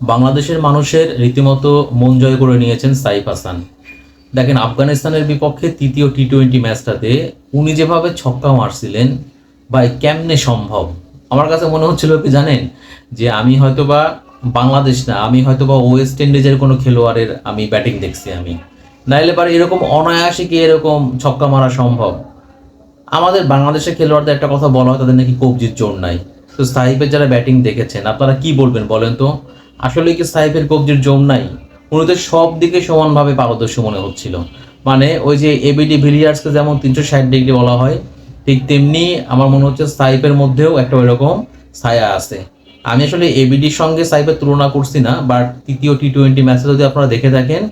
বাংলাদেশের মানুষের রীতিমতো মন জয় করে নিয়েছেন সাইফ হাসান। দেখেন, আফগানিস্তানের বিপক্ষে তৃতীয় টি টোয়েন্টি ম্যাচটাতে উনি যেভাবে ছক্কা মারছিলেন বা কেমনে সম্ভব? আমার কাছে মনে হচ্ছিল কি জানেন? যে আমি হয়তোবা বাংলাদেশ না, আমি হয়তোবা ওয়েস্ট ইন্ডিজের কোনো খেলোয়াড়ের আমি ব্যাটিং দেখছি আমি। নাইলে পারে এরকম অনায়াসে কি এরকম ছক্কা মারা সম্ভব? আমাদের বাংলাদেশের খেলোয়াড়দের একটা কথা বলা হয়, তাদের নাকি কবজির জোর নাই। তো সাহিবের যারা ব্যাটিং দেখেছেন, আপনারা কি বলবেন বলেন তো? আসলে কি সাহিবের কবজির জম নাই? উনি তো সব দিকে সমানভাবে পারদর্শী মনে হচ্ছিল। মানে ওই যে এবিডি ভিলিয়ার্সকে যেমন তিনশো ষাট ডিগ্রি বলা হয়, ঠিক তেমনি আমার মনে হচ্ছে সাইপের মধ্যেও একটা ওইরকম ছায়া আছে। আমি আসলে এবিডির সঙ্গে সাইপের তুলনা করছি না বাট তৃতীয় টি টোয়েন্টি ম্যাচে যদি আপনারা দেখে থাকেন,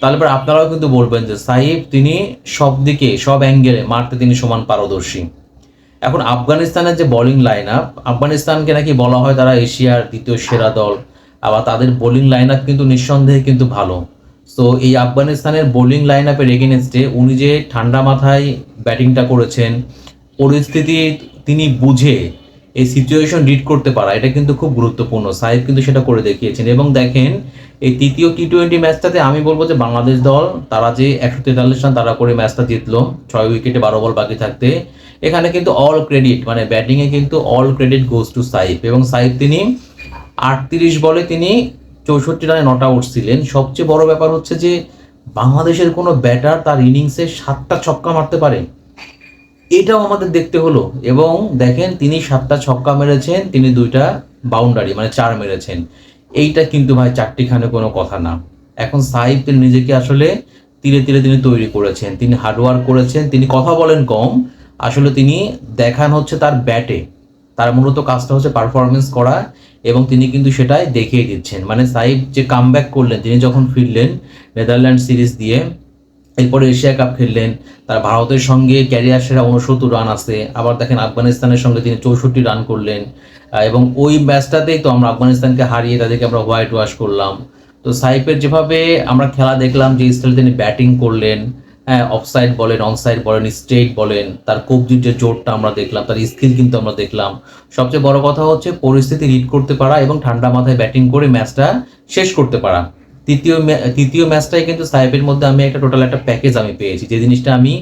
তাহলে পরে আপনারাও কিন্তু বলবেন যে সাইব তিনি সব দিকে সব অ্যাঙ্গেলে মারতে তিনি সমান পারদর্শী। এখন আফগানিস্তানের যে বোলিং লাইন আপ আফগানিস্তানকে নাকি বলা হয় তারা এশিয়ার দ্বিতীয় সেরা দল। আবার তাদের বোলিং লাইন আপ কিন্তু নিঃসন্দেহে কিন্তু ভালো। সো এই আফগানিস্তানের বোলিং লাইন আপের এগেনস্টে উনি যে ঠান্ডা মাথায় ব্যাটিংটা করেছেন, পরিস্থিতি তিনি বুঝে এই সিচুয়েশন রিড করতে পারা, এটা কিন্তু খুব গুরুত্বপূর্ণ। সাহেব কিন্তু সেটা করে দেখিয়েছেন। এবং দেখেন, এই তৃতীয় টি টোয়েন্টি ম্যাচটাতে আমি বলব যে বাংলাদেশ দল, তারা যে একশো তেতাল্লিশ রান তারা করে ম্যাচটা জিতলো, ছয় উইকেটে বারো বল বাকি থাকতে, এখানে কিন্তু অল ক্রেডিট মানে ব্যাটিংয়ে কিন্তু all credit goes to Saif. এবং সাইফ তিনি আটত্রিশ বলে তিনি চৌষট্টি রানে নট আউট ছিলেন। সবচেয়ে বড় ব্যাপার হচ্ছে যে, বাংলাদেশের কোনো ব্যাটার তার ইনিংসে সাতটা ছক্কা মারতে পারে। এটাও আমাদের দেখতে হলো। এবং দেখেন, তিনি সাতটা ছক্কা মেরেছেন, তিনি দুইটা বাউন্ডারি মানে চার মেরেছেন। এইটা কিন্তু ভাই চারটিখানে কোনো কথা না। এখন সাহিব তিনি নিজেকে আসলে ধীরে ধীরে তিনি তৈরি করেছেন। তিনি হার্ডওয়ার্ক করেছেন। তিনি কথা বলেন কম। আসলে তিনি দেখান হচ্ছে তার ব্যাটে তার মূলত কাজটা হচ্ছে পারফরমেন্স করা এবং তিনি কিন্তু সেটাই দেখিয়ে দিচ্ছেন। মানে সাহিব যে কামব্যাক করলেন, তিনি যখন ফিরলেন নেদারল্যান্ড সিরিজ দিয়ে, এরপরে এশিয়া কাপ খেললেন, তার ভারতের সঙ্গে ক্যারিয়ার সেরা উনসত্তর রান আছে, আবার দেখেন আফগানিস্তানের সঙ্গে তিনি চৌষট্টি রান করলেন এবং ওই ম্যাচটাতেই তো আমরা আফগানিস্তানকে হারিয়ে তাদেরকে আমরা হোয়াইট ওয়াশ করলাম। তো সাইপের যেভাবে আমরা খেলা দেখলাম, যে স্টাইলে তিনি ব্যাটিং করলেন হ্যাঁ অফসাইড বলেন অনসাইড বলেন স্ট্রেট বলেন, তার কবজির যে জোরটা আমরা দেখলাম, তার স্কিল কিন্তু আমরা দেখলাম। সবচেয়ে বড় কথা হচ্ছে পরিস্থিতি রিড করতে পারা এবং ঠান্ডা মাথায় ব্যাটিং করে ম্যাচটা শেষ করতে পারা। তৃতীয় তৃতীয় ম্যাচটাই কিন্তু সাহেবের মধ্যে আমি একটা টোটাল একটা প্যাকেজ আমি পেয়েছি, যে জিনিসটা আমি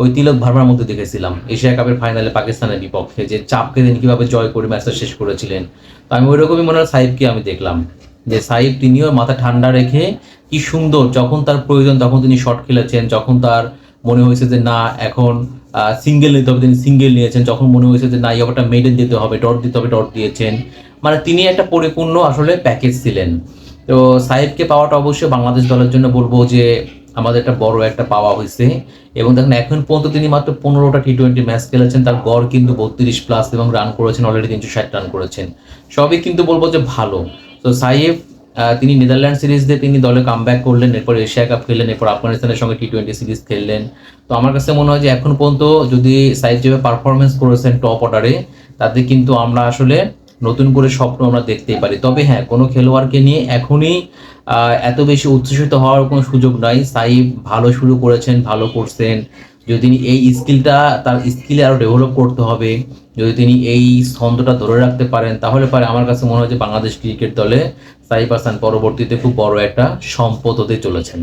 ওই তিলক ভার্মার মধ্যে দেখেছিলাম, এশিয়া কাপের ফাইনালে পাকিস্তানের বিপক্ষে, যে চাপকে তিনি কীভাবে জয় করে ম্যাচটা শেষ করেছিলেন। তো আমি ওই রকমই মনে হয় সাহিবকে আমি দেখলাম। যে সাহিব তিনিও মাথা ঠান্ডা রেখে কি সুন্দর, যখন তার প্রয়োজন তখন তিনি শট খেলেছেন, যখন তার মনে হয়েছে যে না, এখন সিঙ্গেল নিতে হবে, তিনি সিঙ্গেল নিয়েছেন, যখন মনে হয়েছে যে না, এই ওভারটা মেডেল দিতে হবে ডট দিতে হবে ডট দিয়েছেন। মানে তিনি একটা পরিপূর্ণ আসলে প্যাকেজ ছিলেন। তো সাহেবকে পাওয়াটা অবশ্যই বাংলাদেশ দলের জন্য বলব যে, আমাদের একটা বড় একটা পাওয়া হয়েছে। এবং দেখেন, এখন পর্যন্ত তিনি মাত্র পনেরোটা টি টোয়েন্টি ম্যাচ খেলেছেন, তার গড় কিন্তু বত্রিশ প্লাস এবং রান করেছেন অলরেডি তিনশো ষাট রান করেছেন। সবই কিন্তু বলব যে ভালো। তো সাহেব আহ, তিনি নেদারল্যান্ড সিরিজ দিয়ে তিনি দলে কামব্যাক করলেন এরপর এশিয়া কাপ খেললেন এরপর আফগানিস্তানের সঙ্গে টি টোয়েন্টি সিরিজ খেললেন। তো আমার কাছে মনে হয় যে এখন পর্যন্ত যদি সাইড যেভাবে পারফরমেন্স করেছেন টপ অর্ডারে তাতে কিন্তু আমরা আসলে নতুন করে স্বপ্ন আমরা দেখতেই পারি। তবে হ্যাঁ কোনো খেলোয়াড়কে নিয়ে এখনই এত বেশি উচ্ছ্বসিত হওয়ার কোনো সুযোগ নাই। সাইব ভালো শুরু করেছেন ভালো করছেন। যদি এই স্কিলটা তার স্কিলে আরও ডেভেলপ করতে হবে যদি তিনি এই ছন্দটা ধরে রাখতে পারেন, তাহলে পারে। আমার কাছে মনে হয় যে বাংলাদেশ ক্রিকেট দলে সাইফ হাসান পরবর্তীতে খুব বড় একটা সম্পদ হতে চলেছেন।